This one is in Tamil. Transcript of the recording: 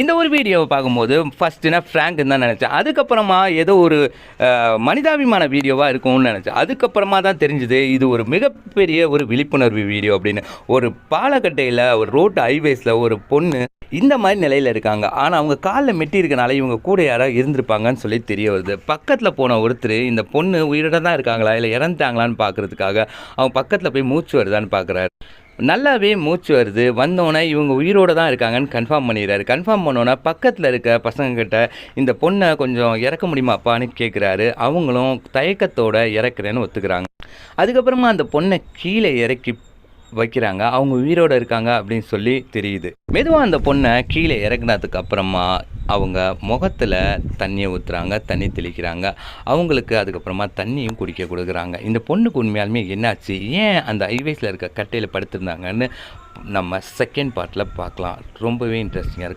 இந்த ஒரு வீடியோவை பார்க்கும்போது ஃபஸ்ட்டுனா ஃப்ராங்க்னு தான் நினச்சேன். அதுக்கப்புறமா ஏதோ ஒரு மனிதாபிமான வீடியோவாக இருக்கும்னு நினச்சேன். அதுக்கப்புறமா தான் தெரிஞ்சுது இது ஒரு மிகப்பெரிய ஒரு விழிப்புணர்வு வீடியோ அப்படின்னு. ஒரு பாலக்கட்டையில் ஒரு ரோட்டு ஹைவேஸில் ஒரு பொண்ணு இந்த மாதிரி நிலையில் இருக்காங்க. ஆனால் அவங்க காலில் மெட்டி இருக்கனால இவங்க கூட யாராவது இருந்திருப்பாங்கன்னு சொல்லி தெரிய வருது. பக்கத்தில் போன ஒருத்தர் இந்த பொண்ணு உயிரோட தான் இருக்காங்களா? இல்லை இறந்துட்டாங்களான்னு பார்க்குறதுக்காக அவங்க பக்கத்தில் போய் மூச்சு வருதான்னு பார்க்குறாரு நல்லாவே மூச்சு வருது. வந்தோடனே இவங்க உயிரோடு தான் இருக்காங்கன்னு கன்ஃபார்ம் பண்ணிடுறாரு கன்ஃபார்ம் பண்ணோன்னே பக்கத்தில் இருக்க பசங்கக்கிட்ட இந்த பொண்ணை கொஞ்சம் இறக்க முடியுமாப்பான்னு கேட்குறாரு அவங்களும் தயக்கத்தோட இறக்குறேன்னு ஒத்துக்கிறாங்க. அதுக்கப்புறமா அந்த பொண்ணை கீழே இறக்கி வைக்கிறாங்க. அவங்க உயிரோட இருக்காங்க அப்படின்னு சொல்லி தெரியுது. மெதுவாக அந்த பொண்ணை கீழே இறக்குனதுக்கு அப்புறமா அவங்க முகத்தில் தண்ணியை ஊற்றுறாங்க தண்ணி தெளிக்கிறாங்க. அவங்களுக்கு அதுக்கப்புறமா தண்ணியும் குடிக்க கொடுக்குறாங்க. இந்த பொண்ணுக்கு உண்மையாலுமே என்னாச்சு? ஏன் அந்த ஹைவேஸில் இருக்க கட்டையில் படுத்திருந்தாங்கன்னு நம்ம செகண்ட் பார்ட்டில் பார்க்கலாம். ரொம்பவே இன்ட்ரெஸ்டிங்காக இருக்கும்.